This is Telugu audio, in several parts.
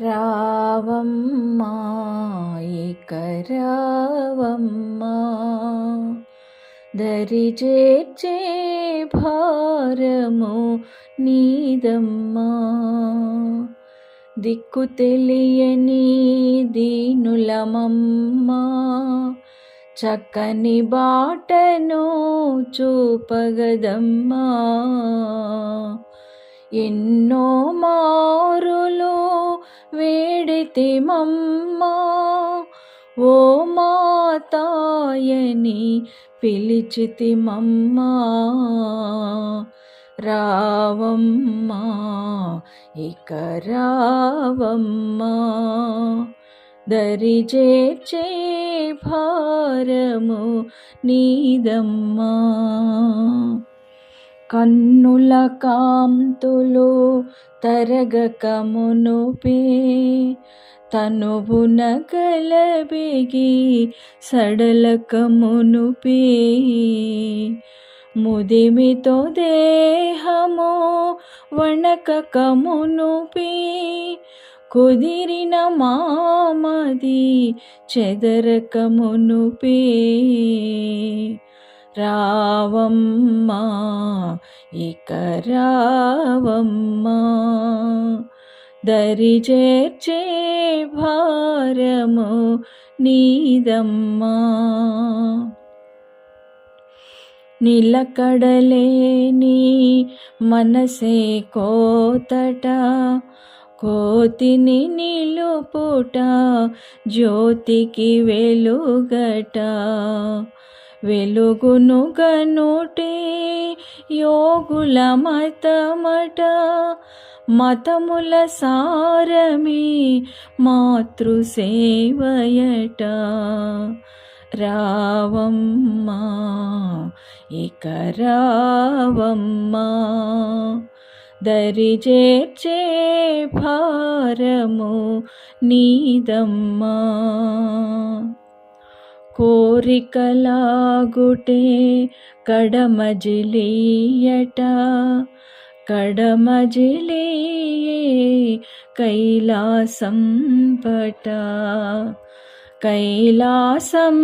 రావమ్మా ఇక రావమ్మా. దరి భారము నీదమ్మా. దిక్కు తెలియని దీనులమమ్మా. చక్కని బాటను చూపగదమ్మా. ఎన్నో మారులు వేడితిమమ్మా ఓ మాతాయని పిలిచితిమమ్మా రావమ్మా ఇక రావమ్మా. దరిజేర్చే భారము నీదమ్మా. కన్నుల కాంతులు తరగక మునుపే తనువున గలబిగి సడలక మునుపే ముదిమితో దేహము వణకక మునుపే కుదిరిన మామది చెదరక మునుపే రావమ్మా ఇక రావమ్మా. దరి చేర్చే భారము నీదమ్మా. నిలకడలేని మనసే కోతట కోతిని నిలుపుట జ్యోతికి వెలుగట. వెలుగును గనుటే యోగుల మతమట మతముల సారమే మాతృసేవయట. రావమ్మా ఇక రావమ్మా దరిజేర్చే భారము నీదమ్మా. కోరికలాగుటే కడమజిలీయట కడమజిలియే కైలాసం పట కైలాసం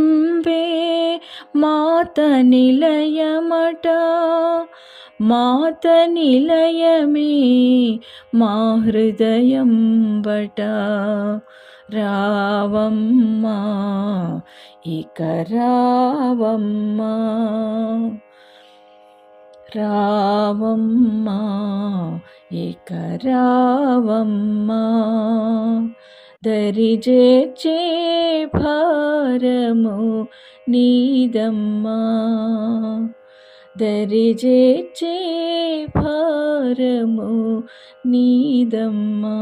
వే మాత నిలయమట మాత నిలయమే మా హృదయం బట రావమ్మా ఇక రావమ్మా రావమ్మా ఇక రావమ్మా. దరి చేర్చే భారము నీదమ్మా. దరిజేచే భారము నీదమ్మా.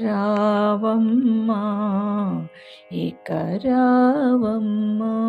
రావమ్మా ఇక రావమ్మా.